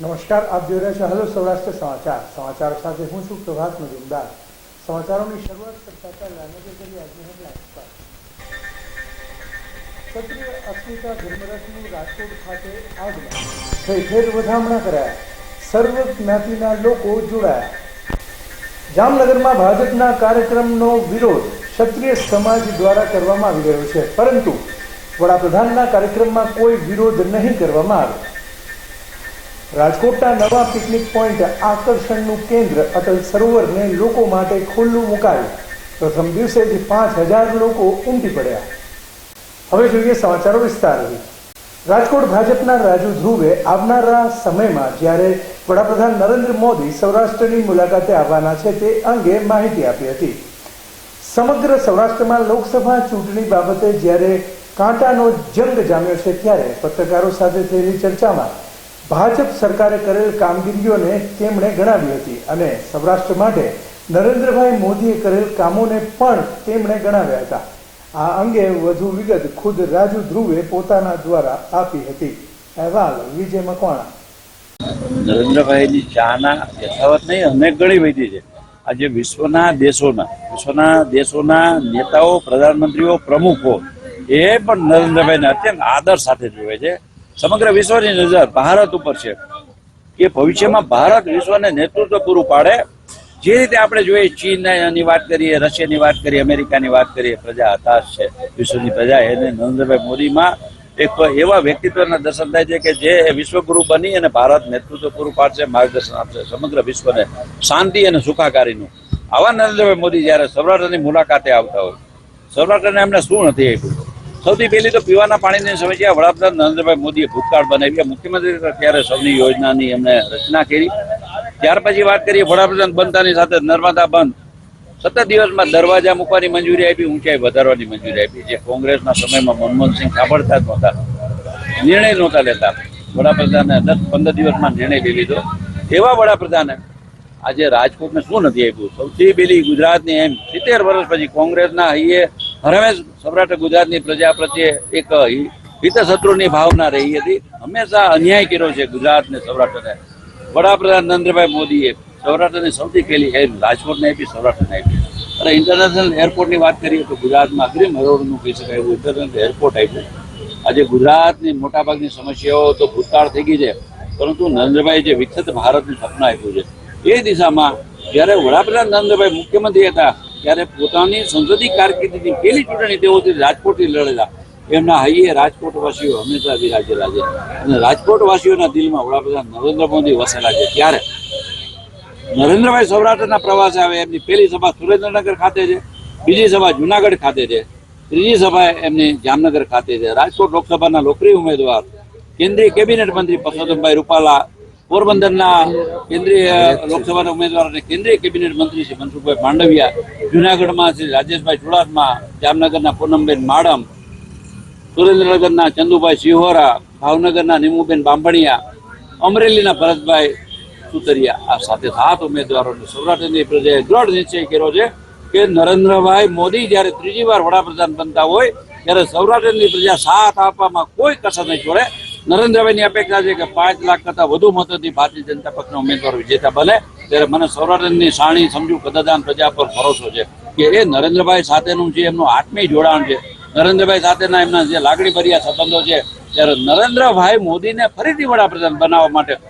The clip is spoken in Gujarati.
નમસ્કાર, આપ જોઈ રહ્યા છો હેલો સૌરાષ્ટ્ર સમાચાર. સમાચાર સાથે હું છું પ્રભાત મજુમદાર. સમાચારોની શરૂઆત કરતા પહેલા નજર કરીએ આજની હેડલાઇન્સ પર. ક્ષત્રિય અસ્મિતા ધર્મરથનું રાજકોટ ખાતે આગમન. થઈ ફેર વધામણા કરાયા. સર્વ જ્ઞાતિના લોકો જોડાયા. જામનગરમાં ભાજપના કાર્યક્રમનો વિરોધ ક્ષત્રિય સમાજ દ્વારા કરવામાં આવી રહ્યો છે. પરંતુ વડાપ્રધાનના કાર્યક્રમમાં કોઈ વિરોધ નહીં કરવામાં આવ્યો. રાજકોટના નવા પિકનિક પોઈન્ટ આકર્ષણનું કેન્દ્ર અટલ સરોવરને લોકો માટે ખુલ્લું મુકાયું. પ્રથમ દિવસે જ પાંચ હજાર લોકો ઉમટી પડ્યા. હવે જોઈએ સમાચારો વિસ્તારથી રાજકોટ ભાજપના રાજુ ધ્રુવે આવનારા સમયમાં જ્યારે વડાપ્રધાન નરેન્દ્ર મોદી સૌરાષ્ટ્રની મુલાકાતે આવવાના છે તે અંગે માહિતી આપી હતી. સમગ્ર સૌરાષ્ટ્રમાં લોકસભા ચૂંટણી બાબતે જ્યારે કાંટાનો જંગ જામ્યો છે ત્યારે પત્રકારો સાથે થયેલી ચર્ચામાં ભાજપ સરકારે કરેલ કામગીરીઓને તેમણે ગણાવી હતી અને સૌરાષ્ટ્ર માટે નરેન્દ્રભાઈ મોદીએ કરેલ કામોને પણ તેમણે ગણાવ્યા હતા. આ અંગે વધુ વિગત ખુદ રાજુ ધ્રુવે પોતાના દ્વારા આપી હતી. અહેવાલ વિજય મકવાણા. નરેન્દ્રભાઈની ચાના યથાવત નહીં અનેક ઘણી વધી છે. આજે વિશ્વના દેશોના વિશ્વના દેશોના નેતાઓ, પ્રધાનમંત્રીઓ, પ્રમુખો એ પણ નરેન્દ્રભાઈને અત્યંત આદર સાથે જોવે છે. સમગ્ર વિશ્વની નજર ભારત ઉપર છે કે ભવિષ્યમાં ભારત વિશ્વને નેતૃત્વ પૂરું પાડે. જે રીતે આપણે જોઈએ, ચીનની વાત કરીએ, રશિયાની વાત કરીએ, અમેરિકાની વાત કરીએ, પ્રજા હતાશ છે. વિશ્વની પ્રજા એને નરેન્દ્રભાઈ મોદીમાં એક એવા વ્યક્તિત્વના દર્શન થાય છે કે જે વિશ્વગુરુ બની અને ભારત નેતૃત્વ પૂરું પાડશે, માર્ગદર્શન આપશે. સમગ્ર વિશ્વને શાંતિ અને સુખાકારીનું. આવા નરેન્દ્રભાઈ મોદી જ્યારે સૌરાષ્ટ્રની મુલાકાતે આવતા હોય. સૌરાષ્ટ્રને એમને શું નથી આપ્યું? સૌથી પહેલી તો પીવાના પાણીની સમસ્યા વડાપ્રધાન નરેન્દ્રભાઈ મોદીએ ભૂતકાળ બનાવી. મુખ્યમંત્રી ત્યારે સૌની યોજનાની એમણે રચના કરી. ત્યાર પછી વાત કરીએ વડાપ્રધાન બનતાની સાથે નર્મદા બંધ. સતત દિવસમાં દરવાજા મૂકવાની મંજૂરી આપી, ઊંચાઈ વધારવાની મંજૂરી આપી. જે કોંગ્રેસના સમયમાં મનમોહનસિંહ સાંભળતા જ નહોતા. નિર્ણય નહોતા લેતા. વડાપ્રધાને દસ પંદર દિવસમાં નિર્ણય લઈ લીધો. એવા વડાપ્રધાને આજે રાજકોટને શું નથી આપ્યું? સૌથી પહેલી ગુજરાતની એમ સિત્તેર વર્ષ પછી કોંગ્રેસના હૈયે હરમેશ સમ્રાટ ગુજરાતની પ્રજા પ્રત્યે એક હિતશત્રુની ભાવના રહી હતી. હંમેશા અન્યાય કર્યો છે ગુજરાતને સૌરાષ્ટ્રને. વડાપ્રધાન નરેન્દ્રભાઈ મોદીએ સૌરાષ્ટ્રની સૌથી પહેલી એર રાજકોટને આપી, સૌરાષ્ટ્રને આપી. અને ઇન્ટરનેશનલ એરપોર્ટની વાત કરીએ તો ગુજરાતમાં અગ્રીમ હરોળનું કહી શકાય એવું ઇન્ટરનેશનલ એરપોર્ટ આપ્યું આજે ગુજરાતની મોટાભાગની સમસ્યાઓ તો ભૂતકાળ થઈ ગઈ છે, પરંતુ નરેન્દ્રભાઈ જે વિકસિત ભારતનું સપના આપ્યું છે, એ દિશામાં જ્યારે વડાપ્રધાન નરેન્દ્રભાઈ મુખ્યમંત્રી હતા ત્યારે પોતાની સંસદીય કારકિર્દીની પહેલી ચૂંટણી તેઓ રાજકોટથી લડેલા, એમના હૈયે રાજકોટવાસીઓ હંમેશા બિરાજેલા છે. અને રાજકોટવાસીઓના દિલમાં વડાપ્રધાન નરેન્દ્ર મોદી વસેલા છે. ત્યારે નરેન્દ્રભાઈ સૌરાષ્ટ્રના પ્રવાસે આવે, એમની પહેલી સભા સુરેન્દ્રનગર ખાતે છે. બીજી સભા જુનાગઢ ખાતે છે. ત્રીજી સભા એમની જામનગર ખાતે છે. રાજકોટ લોકસભાના લોકપ્રિય ઉમેદવાર, કેન્દ્રીય કેબિનેટ મંત્રી પરસોત્તમભાઈ રૂપાલા પોરબંદરના કેન્દ્રીય લોકસભાના ઉમેદવાર અને કેન્દ્રીય કેબિનેટ મંત્રી શ્રી મનસુખભાઈ માંડવિયા. જુનાગઢમાં શ્રી રાજેશભાઈ ચુડાસમા, જામનગરના પૂનમબેન માડમ, સુરેન્દ્રનગરના ચંદુભાઈ સિહોરા, ભાવનગરના નિમુબેન બાંભણિયા, અમરેલીના ભરતભાઈ સુતરિયા આ સાથે સાત ઉમેદવારોને સૌરાષ્ટ્રની પ્રજાએ દ્રઢ નિશ્ચય કર્યો છે કે નરેન્દ્રભાઈ મોદી જ્યારે ત્રીજી વાર વડાપ્રધાન બનતા હોય, ત્યારે સૌરાષ્ટ્રની પ્રજા સાથ આપવામાં કોઈ કસર નહીં છોડે. નરેન્દ્રભાઈની અપેક્ષા છે કે પાંચ લાખ કરતાં વધુ મતોથી ભારતીય જનતા પક્ષના ઉમેદવાર વિજેતા બને. ત્યારે મને સૌરાષ્ટ્રની સાણી સમજુ કદાદાન પ્રજા પર ભરોસો છે કે એ નરેન્દ્રભાઈ સાથેનું જે એમનું આત્મીય જોડાણ છે, નરેન્દ્રભાઈ સાથેના એમના જે લાગણીભર્યા સંબંધો છે, ત્યારે નરેન્દ્રભાઈ મોદીને ફરીથી વડાપ્રધાન બનાવવા માટે